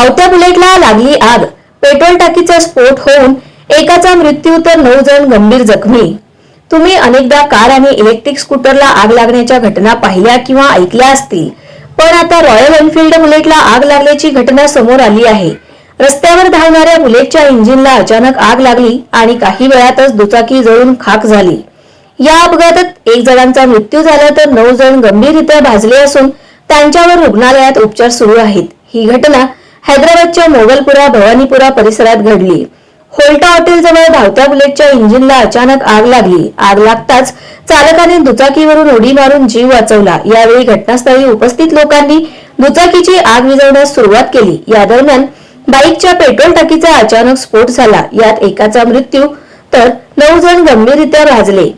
धावत्या बुलेटला लागली आग. पेट्रोल टाकीचा स्फोट होऊन एकाचा मृत्यू तर नऊ जण गंभीर जखमी. तुम्ही अनेकदा कार आणि इलेक्ट्रिक स्कूटरला आग लागण्याच्या घटना पाहिल्या किंवा ऐकल्या असतील. पण आता रॉयल एनफिल्ड बुलेटला आग लागल्याची घटना समोर आली आहे. रस्त्यावर धावणाऱ्या बुलेटच्या इंजिनला अचानक आग लागली आणि काही वेळातच दुचाकी जळून खाक झाली. या अपघातात एक जणांचा मृत्यू झाला तर नऊ जण गंभीररित्या भाजले असून त्यांच्यावर रुग्णालयात उपचार सुरू आहेत. ही घटना हैदराबादच्या मोगलपुरा भवानीपुरा परिसरात घडली. होल्टा हॉटेल जवळ धावत्या बुलेटच्या इंजिनला अचानक आग लागली. आग लागताच चालकाने दुचाकीवरून उडी मारून जीव वाचवला. यावेळी घटनास्थळी उपस्थित लोकांनी दुचाकीची आग विझवण्यास सुरुवात केली. या दरम्यान बाईकच्या पेट्रोल टाकीचा अचानक स्फोट झाला. यात एकाचा मृत्यू तर नऊ जण गंभीररित्या भाजले.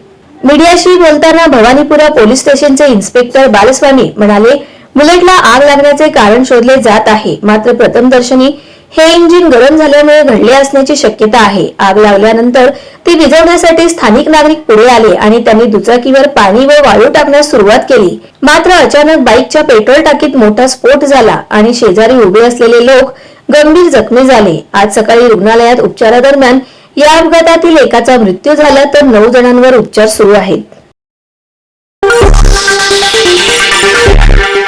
मीडियाशी बोलताना भवानीपुरा पोलीस स्टेशनचे इन्स्पेक्टर बालस्वामी म्हणाले बुलेटला आग लागण्याचे कारण शोधले जात आहे. मात्र प्रथमदर्शनी हे इंजिन गरम झाल्यामुळे घडले असण्याची शक्यता आहे. आग लागल्यानंतर ती विझवण्यासाठी स्थानिक नागरिक पुढे आले आणि त्यांनी दुचाकीवर पाणी व वाळू टाकण्यास सुरुवात केली. मात्र अचानक बाईकच्या पेट्रोल टाकीत मोठा स्फोट झाला आणि शेजारी उभे असलेले लोक गंभीर जखमी झाले. आज सकाळी रुग्णालयात उपचारादरम्यान या अपघातातील एकाचा मृत्यू झाला तर नऊ जणांवर उपचार सुरू आहेत.